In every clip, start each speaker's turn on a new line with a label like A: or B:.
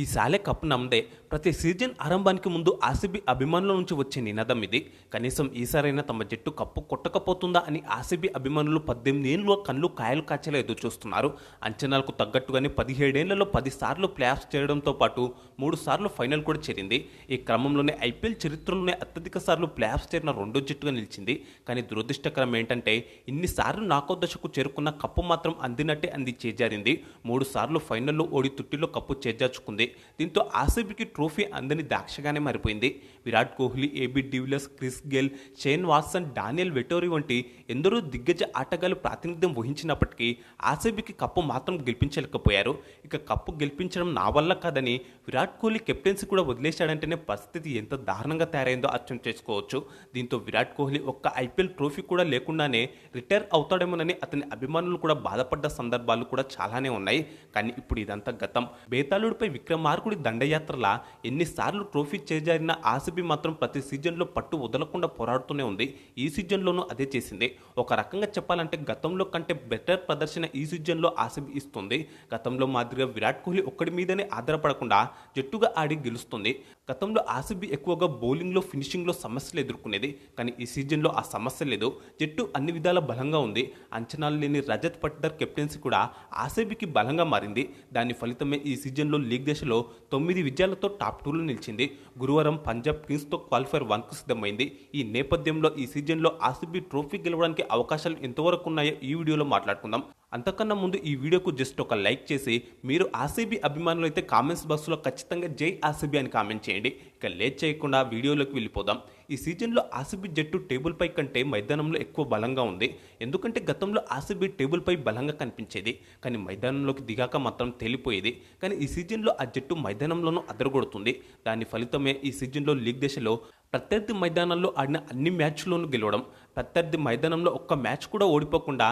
A: ఈ సాలే కప్ నమ్మదే ప్రతి సీజన్ ఆరంభానికి ముందు ఆర్సీబీ అభిమానుల నుంచి వచ్చే నినాదం ఇది. కనీసం ఈసారైనా తమ జట్టు కప్పు కొట్టకపోతుందా అని ఆర్సీబీ అభిమానులు పద్దెనిమిది ఏళ్ళలో కళ్ళు కాయలు కాచేలా ఎదురు చూస్తున్నారు. అంచనాలకు తగ్గట్టుగానే పదిహేడేళ్ళలో పది సార్లు చేయడంతో పాటు మూడు సార్లు ఫైనల్ కూడా చేరింది. ఈ క్రమంలోనే ఐపీఎల్ చరిత్రలోనే అత్యధిక సార్లు ప్లే చేరిన రెండో జట్టుగా నిలిచింది. కానీ దురదృష్టకరం ఏంటంటే ఇన్నిసార్లు నాకో దశకు చేరుకున్న కప్పు మాత్రం అందినట్టే అంది చేజారింది. మూడు సార్లు ఫైనల్లో ఓడి తుట్టిలో కప్పు చేజార్చుకుంది. దీంతో ఆసీబీకి ట్రోఫీ అందని దాక్షగానే మారిపోయింది. Virat Kohli A B de Villiers Chris Gayle Shane Watson Daniel Vettori వంటి ఎందరో దిగ్గజ ఆటగాళ్ళు ప్రాతినిధ్యం వహించినప్పటికీ ఆసీబీకి కప్పు మాత్రం గెలిపించలేకపోయారు. ఇక కప్పు గెలిపించడం నా వల్ల కాదని విరాట్ కోహ్లీ కెప్టెన్సీ కూడా వదిలేశాడంటేనే పరిస్థితి ఎంత దారుణంగా తయారైందో అర్థం చేసుకోవచ్చు. దీంతో విరాట్ కోహ్లీ ఒక్క ఐపీఎల్ ట్రోఫీ కూడా లేకుండానే రిటైర్ అవుతాడేమోనని అతని అభిమానులు కూడా బాధపడ్డ సందర్భాలు కూడా చాలానే ఉన్నాయి. కానీ ఇప్పుడు ఇదంతా గతం. బేతాళుడిపై మార్కుడి దండయాత్రలా ఎన్నిసార్లు ట్రోఫీ చేజారిన ఆసిబి మాత్రం ప్రతి సీజన్లో పట్టు వదలకుండా పోరాడుతూనే ఉంది. ఈ సీజన్లోనూ అదే చేసింది. ఒక రకంగా చెప్పాలంటే గతంలో కంటే బెటర్ ప్రదర్శన ఈ సీజన్లో ఆసిబి ఇస్తుంది. గతంలో మాదిరిగా విరాట్ కోహ్లీ ఒక్కడి మీదనే ఆధారపడకుండా జట్టుగా ఆడి గెలుస్తుంది. గతంలో ఆసిబి ఎక్కువగా బౌలింగ్లో ఫినిషింగ్లో సమస్యలు ఎదుర్కొనేది. కానీ ఈ సీజన్లో ఆ సమస్య లేదు. జట్టు అన్ని విధాల బలంగా ఉంది. అంచనాలు లేని రజత్ పట్టర్ కెప్టెన్సీ కూడా ఆసిబికి బలంగా మారింది. దాని ఫలితమే ఈ సీజన్లో లీగ్ దశలో తొమ్మిది విజయాలతో టాప్ టూలో నిలిచింది. గురువారం పంజాబ్ కింగ్స్తో క్వాలిఫైర్ వన్కు సిద్ధమైంది. ఈ నేపథ్యంలో ఈ సీజన్లో ఆర్సీబీ ట్రోఫీ గెలవడానికి అవకాశాలు ఎంతవరకు ఉన్నాయో ఈ వీడియోలో మాట్లాడుకుందాం. అంతకన్నా ముందు ఈ వీడియోకు జస్ట్ ఒక లైక్ చేసి మీరు ఆర్సీబీ అభిమానులు అయితే కామెంట్స్ బాక్స్లో ఖచ్చితంగా జై ఆర్సీబీ అని కామెంట్ చేయండి. ఇక లేట్ చేయకుండా వీడియోలోకి వెళ్ళిపోదాం. ఈ సీజన్లో ఆర్సీబీ జట్టు టేబుల్పై కంటే మైదానంలో ఎక్కువ బలంగా ఉంది. ఎందుకంటే గతంలో ఆర్సీబీ టేబుల్పై బలంగా కనిపించేది. కానీ మైదానంలోకి దిగాక మాత్రం తేలిపోయేది. కానీ ఈ సీజన్లో ఆ జట్టు మైదానంలోనూ అదరగొడుతుంది. దాని ఫలితమే ఈ సీజన్లో లీగ్ దశలో ప్రత్యర్థి మైదానంలో ఆడిన అన్ని మ్యాచ్లోనూ గెలవడం. ప్రత్యర్థి మైదానంలో ఒక్క మ్యాచ్ కూడా ఓడిపోకుండా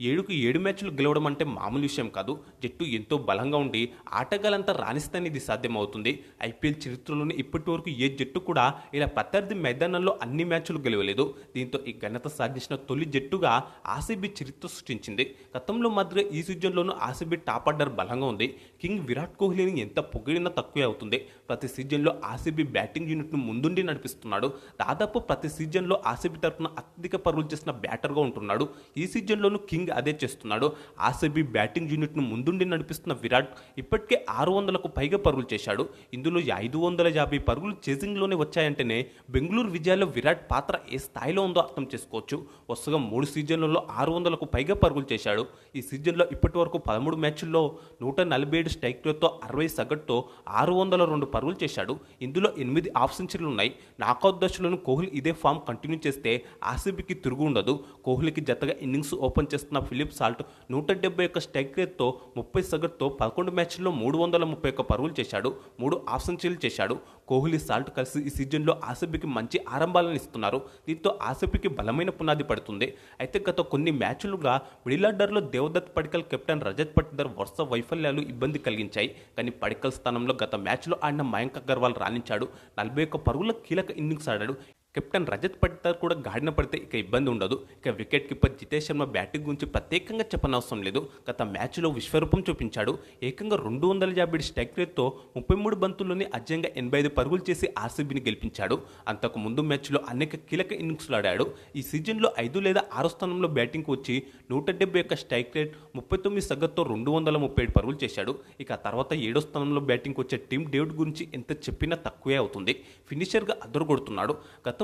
A: ఏడుకు ఏడు మ్యాచ్లు గెలవడం అంటే మామూలు విషయం కాదు. జట్టు ఎంతో బలంగా ఉండి ఆటగాళ్ళంతా రాణిస్తేనే ఇది సాధ్యమవుతుంది. ఐపీఎల్ చరిత్రలోనే ఇప్పటి వరకు ఏ జట్టు కూడా ఇలా ప్రత్యర్థి మైదానంలో అన్ని మ్యాచ్లు గెలవలేదు. దీంతో ఈ ఘనత సాధించిన తొలి జట్టుగా ఆర్సీబీ చరిత్ర సృష్టించింది. గతంలో మాదిరిగా ఈ సీజన్లోనూ ఆర్సీబీ టాప్ ఆర్డర్ బలంగా ఉంది. కింగ్ విరాట్ కోహ్లీని ఎంత పొగిడినా తక్కువే అవుతుంది. ప్రతి సీజన్లో ఆర్సీబీ బ్యాటింగ్ యూనిట్ను ముందుండి నడిపిస్తున్నాడు. దాదాపు ప్రతి సీజన్లో ఆర్సీబీ తరఫున అత్యధిక పరుగులు చేసిన బ్యాటర్గా ఉంటున్నాడు. ఈ సీజన్లోనూ కింగ్ అదే చేస్తున్నాడు. ఆర్సీబీ బ్యాటింగ్ యూనిట్ను ముందుండి నడిపిస్తున్న విరాట్ ఇప్పటికే ఆరు వందలకు పైగా పరుగులు చేశాడు. ఇందులో ఐదు వందల యాభై పరుగులు చేసింగ్లోనే వచ్చాయంటేనే బెంగళూరు విజయాల్లో విరాట్ పాత్ర ఏ స్థాయిలో ఉందో అర్థం చేసుకోవచ్చు. వరుసగా మూడు సీజన్లలో ఆరు వందలకు పైగా పరుగులు చేశాడు. ఈ సీజన్లో ఇప్పటి వరకు పదమూడు మ్యాచ్ల్లో నూట నలభై ఏడు స్ట్రైక్లతో అరవై సగటుతో ఆరు వందల రెండు పరుగులు చేశాడు. ఇందులో ఎనిమిది హాఫ్ సెంచరీలు ఉన్నాయి. నాకౌట్ దశలోనూ కోహ్లీ ఇదే ఫామ్ కంటిన్యూ చేస్తే ఆర్సీబీకి తిరుగు ఉండదు కోహ్లీకి జతగా ఇన్నింగ్స్ ఓపెన్ చేస్తున్న ఫిలిప్ సాల్ట్. నూట డెబ్బై ఒక్క స్ట్రైక్ రేట్తో ముప్పై సగటుతో పదకొండు మ్యాచ్ల్లో మూడు వందల ముప్పై ఒక్క పరుగులు చేశాడు. మూడు హాఫ్ సెంచరీలు చేశాడు. కోహ్లీ సాల్ట్ కలిసి ఈ సీజన్లో ఆర్సీబీకి మంచి ఆరంభాలను ఇస్తున్నారు. దీంతో ఆర్సీబీకి బలమైన పునాది పడుతుంది. అయితే గత కొన్ని మ్యాచ్లుగా మిడిల్ ఆర్డర్లో దేవదత్ పడికల్ కెప్టెన్ రజత్ పట్టిదర్ వరుస వైఫల్యాలు ఇబ్బంది కలిగించాయి. కానీ పడికల్ స్థానంలో గత మ్యాచ్లో ఆడిన మయాంక్ అగర్వాల్ రాణించాడు. నలభై ఒక్క పరుగుల కీలక ఇన్నింగ్స్ ఆడాడు. కెప్టెన్ రజత్ పట్టిదార్ కూడా గాడిన పడితే ఇక ఇబ్బంది ఉండదు. ఇక wicket keeper Jitesh Sharma batting గురించి ప్రత్యేకంగా చెప్పనవసరం లేదు. గత మ్యాచ్లో విశ్వరూపం చూపించాడు. ఏకంగా రెండు వందల యాభై స్ట్రైక్ రేట్తో ముప్పై మూడు బంతుల్లోనే అజయంగా ఎనభై ఐదు పరుగులు చేసి ఆర్సీబీని గెలిపించాడు. అంతకు ముందు మ్యాచ్లో అనేక కీలక ఇన్నింగ్స్లు ఆడాడు. ఈ సీజన్లో ఐదు లేదా ఆరో స్థానంలో బ్యాటింగ్కి వచ్చి నూట డెబ్బై యొక్క స్ట్రైక్ రేట్ ముప్పై తొమ్మిది సగటుతో రెండు వందల ముప్పై ఏడు పరుగులు చేశాడు. ఇక తర్వాత ఏడో స్థానంలో బ్యాటింగ్కి వచ్చే టీమ్ డేవిడ్ గురించి ఎంత చెప్పినా తక్కువే అవుతుంది. ఫినిషర్గా అదరగొడుతున్నాడు.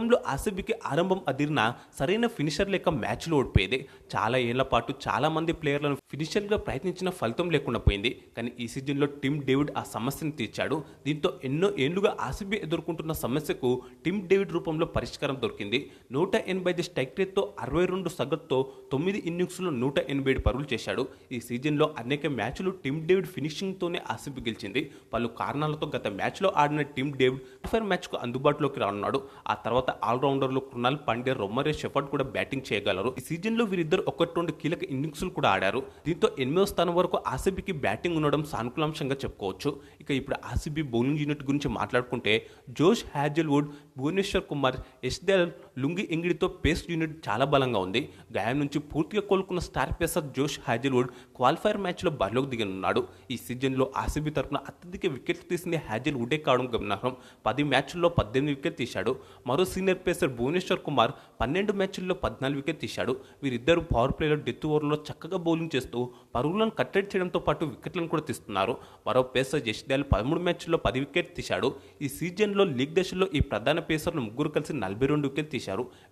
A: గతంలో ఆసిబికి ఆరంభం అదిరిన సరైన ఫినిషర్ లేక మ్యాచ్లో ఓడిపోయేది. చాలా ఏళ్ళ పాటు చాలా మంది ప్లేయర్లను ఫినిషర్గా ప్రయత్నించిన ఫలితం లేకుండా పోయింది. కానీ ఈ సీజన్లో టిమ్ డేవిడ్ ఆ సమస్యను తీర్చాడు. దీంతో ఎన్నో ఏళ్ళుగా ఆసిబి ఎదుర్కొంటున్న సమస్యకు టిమ్ డేవిడ్ రూపంలో పరిష్కారం దొరికింది. నూట ఎనభై ఐదు స్ట్రైక్ రేట్తో అరవై రెండు సగటుతో తొమ్మిది ఇన్నింగ్స్లో నూట ఎనభై ఏడు పరుగులు చేశాడు. ఈ సీజన్లో అనేక మ్యాచ్లు టిమ్ డేవిడ్ ఫినిషింగ్తోనే ఆసిబి గెలిచింది. పలు కారణాలతో గత మ్యాచ్లో ఆడిన టిమ్ డేవిడ్ ఫైర్ మ్యాచ్కు అందుబాటులోకి రానున్నాడు. ఆ తర్వాత ఆల్రౌండర్లు కృణాల్ పాండే రొమ్మరే షెఫర్డ్ కూడా బ్యాటింగ్ చేయగలరు. ఈ సీజన్లో వీరిద్దరు ఒకటి రెండు కీలక ఇన్నింగ్స్లు కూడా ఆడారు. దీంతో ఎనిమిదో స్థానం వరకు ఆసీబీకి బ్యాటింగ్ ఉండడం సానుకూలాంశంగా చెప్పుకోవచ్చు. ఇక ఇప్పుడు ఆసీబీ బౌలింగ్ యూనిట్ గురించి మాట్లాడుకుంటే జోష్ హ్యాజల్వుడ్ భువనేశ్వర్ కుమార్ ఎస్డెల్ లుంగి ఇంగిడితో పేస్ట్ యూనిట్ చాలా బలంగా ఉంది. గాయం నుంచి పూర్తిగా కోలుకున్న star pacer Josh Hazlewood qualifier మ్యాచ్లో బరిలోకి దిగనున్నాడు. ఈ సీజన్లో ఆర్సీబీ తరపున అత్యధిక వికెట్లు తీసింది హాజల్వుడే కావడం గమనార్హం. పది మ్యాచ్ల్లో పద్దెనిమిది వికెట్ తీశాడు. మరో సీనియర్ పేసర్ భువనేశ్వర్ కుమార్ పన్నెండు మ్యాచ్ల్లో పద్నాలుగు వికెట్ తీశాడు. వీరిద్దరు పవర్ ప్లేలో డెత్ ఓవర్లో చక్కగా బౌలింగ్ చేస్తూ పరుగులను కట్టడి చేయడంతో పాటు వికెట్లను కూడా తీస్తున్నారు. మరో పేసర్ జస్దాల్ పదమూడు మ్యాచ్ల్లో పది వికెట్ తీశాడు. ఈ సీజన్లో లీగ్ దశలో ఈ ప్రధాన పేసర్లు ముగ్గురు కలిసి నలభై రెండు వికెట్ తీశారు.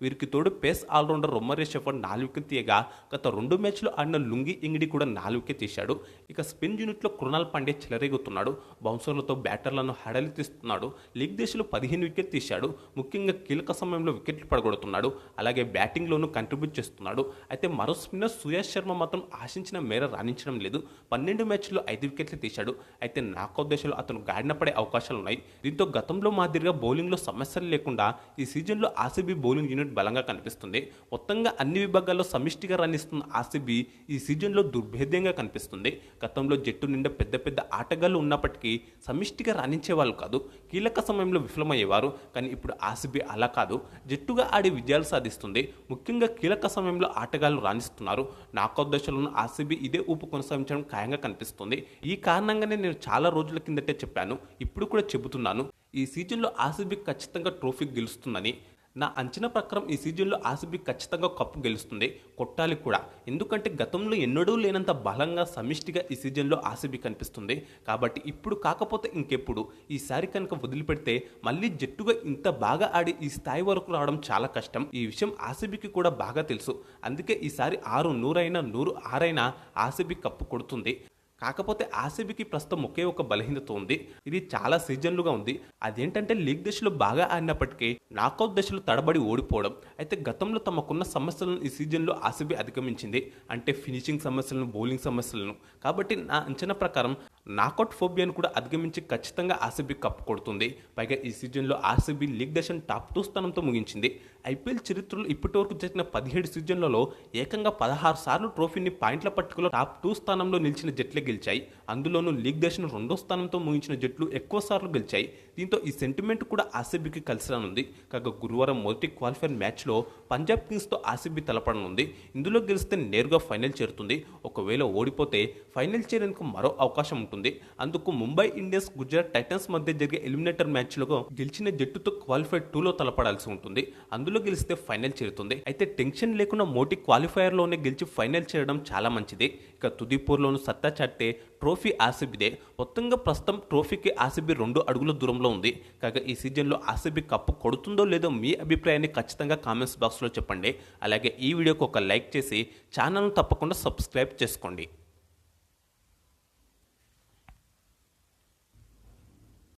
A: వీరికి తోడు పేస్ ఆల్రౌండర్ రొమ్మరే షెఫర్ నాలుగు వికెట్ తీయగా గత రెండు మ్యాచ్లో ఆడిన లుంగి ఇంగిడి కూడా నాలుగు వికెట్ తీశాడు. ఇక స్పిన్ యూనిట్లో కృణాల్ పాండే చెలరేగుతున్నాడు. బౌన్సర్లతో బ్యాటర్లను హడలి తీస్తున్నాడు. లీగ్ దేశంలో పదిహేను వికెట్ తీశాడు. ముఖ్యంగా కీలక సమయంలో వికెట్లు పడగొడుతున్నాడు. అలాగే బ్యాటింగ్లోనూ కంట్రిబ్యూట్ చేస్తున్నాడు. అయితే మరో స్పిన్నర్ సుయాష్ శర్మ మాత్రం ఆశించిన మేర రాణించడం లేదు. పన్నెండు మ్యాచ్ల్లో ఐదు వికెట్లు తీశాడు. అయితే నాకౌట్ దశలో అతను గాడిన పడే అవకాశాలు ఉన్నాయి దీంతో గతంలో మాదిరిగా బౌలింగ్లో సమస్యలు లేకుండా ఈ సీజన్లో ఆర్సీబీ బౌలింగ్ యూనిట్ బలంగా కనిపిస్తుంది. మొత్తంగా అన్ని విభాగాల్లో సమిష్టిగా రాణిస్తున్న ఆర్సీబీ ఈ సీజన్లో దుర్భేద్యంగా కనిపిస్తుంది. గతంలో జట్టు నిండా పెద్ద పెద్ద ఆటగాళ్ళు ఉన్నప్పటికీ సమిష్టిగా రాణించే వాళ్ళు కాదు కీలక సమయంలో విఫలమయ్యేవారు. కానీ ఇప్పుడు ఆర్సీబీ అలా కాదు. జట్టుగా ఆడి విజయాలు సాధిస్తుంది. ముఖ్యంగా కీలక సమయంలో ఆటగాళ్ళు రాణిస్తున్నారు. నాకౌట్ దశలను ఆర్సీబీ ఇదే ఊపు కొనసాగించడం ఖాయంగా కనిపిస్తుంది. ఈ కారణంగానే నేను చాలా రోజుల కిందటే చెప్పాను. ఇప్పుడు కూడా చెబుతున్నాను. ఈ సీజన్లో ఆర్సీబీ ఖచ్చితంగా ట్రోఫీ గెలుస్తుందని. నా అంచనా ప్రకారం ఈ సీజన్లో ఆర్సీబీ ఖచ్చితంగా కప్పు గెలుస్తుంది కొట్టాలి కూడా. ఎందుకంటే గతంలో ఎన్నడూ లేనంత బలంగా సమిష్టిగా ఈ సీజన్లో ఆర్సీబీ కనిపిస్తుంది. కాబట్టి ఇప్పుడు కాకపోతే ఇంకెప్పుడు? ఈసారి కనుక వదిలిపెడితే మళ్ళీ జట్టుగా ఇంత బాగా ఆడి ఈ స్థాయి వరకు రావడం చాలా కష్టం. ఈ విషయం ఆర్సీబీకి కూడా బాగా తెలుసు. అందుకే ఈసారి ఆరు నూరైనా నూరు ఆరైనా ఆర్సీబీ కప్పు కొడుతుంది. కాకపోతే ఆర్సీబీకి ప్రస్తుతం ఒకే ఒక బలహీనత ఉంది. ఇది చాలా సీజన్లుగా ఉంది. అదేంటంటే లీగ్ దశలో బాగా ఆడినప్పటికీ నాకౌట్ దశలో తడబడి ఓడిపోవడం అయితే గతంలో తమకున్న సమస్యలను ఈ సీజన్లో ఆర్సీబీ అధిగమించింది. అంటే ఫినిషింగ్ సమస్యలను బౌలింగ్ సమస్యలను. కాబట్టి నా అంచనా ప్రకారం నాకౌట్ ఫోబియాను కూడా అధిగమించి ఖచ్చితంగా ఆర్సీబీ కప్పు కొడుతుంది. పైగా ఈ సీజన్లో ఆర్సీబీ లీగ్ దశను టాప్ టూ స్థానంతో ముగించింది. ఐపీఎల్ చరిత్రలో ఇప్పటి వరకు జరిగిన పదిహేడు సీజన్లలో ఏకంగా పదహారు సార్లు ట్రోఫీని పాయింట్ల పట్టుకలో టాప్ టూ స్థానంలో నిలిచిన జట్లే గెలిచాయి. అందులోనూ లీగ్ దశను రెండో స్థానంతో ముగించిన జట్లు ఎక్కువ సార్లు గెలిచాయి. దీంతో ఈ సెంటిమెంట్ కూడా ఆర్సీబీకి కలిసి రానుంది కాగా గురువారం మొదటి క్వాలిఫైర్ మ్యాచ్లో పంజాబ్ కింగ్స్తో ఆర్సీబీ తలపడనుంది. ఇందులో గెలిస్తే నేరుగా ఫైనల్ చేరుతుంది. ఒకవేళ ఓడిపోతే ఫైనల్ చేరేందుకు మరో అవకాశం ఉంటుంది. అందుకు ముంబై ఇండియన్స్ గుజరాత్ టైటన్స్ మధ్య జరిగే ఎలిమినేటర్ మ్యాచ్లో గెలిచిన జట్టుతో క్వాలిఫై టూలో తలపడాల్సి ఉంటుంది. అందులో గెలిస్తే ఫైనల్ చేరుతుంది. అయితే టెన్షన్ లేకుండా మోటి క్వాలిఫైయర్లోనే గెలిచి ఫైనల్ చేరడం చాలా మంచిది. ఇక తుదిపూర్లోను సత్తా చాటే ట్రోఫీ ఆసిబిదే మొత్తంగా ప్రస్తుతం ట్రోఫీకి ఆసిబి రెండు అడుగుల దూరంలో ఉంది. కాగా ఈ సీజన్లో ఆసిబి కప్పు కొడుతుందో లేదో మీ అభిప్రాయాన్ని ఖచ్చితంగా కామెంట్స్ బాక్స్లో చెప్పండి. అలాగే ఈ వీడియోకి ఒక లైక్ చేసి ఛానల్ను తప్పకుండా సబ్స్క్రైబ్ చేసుకోండి.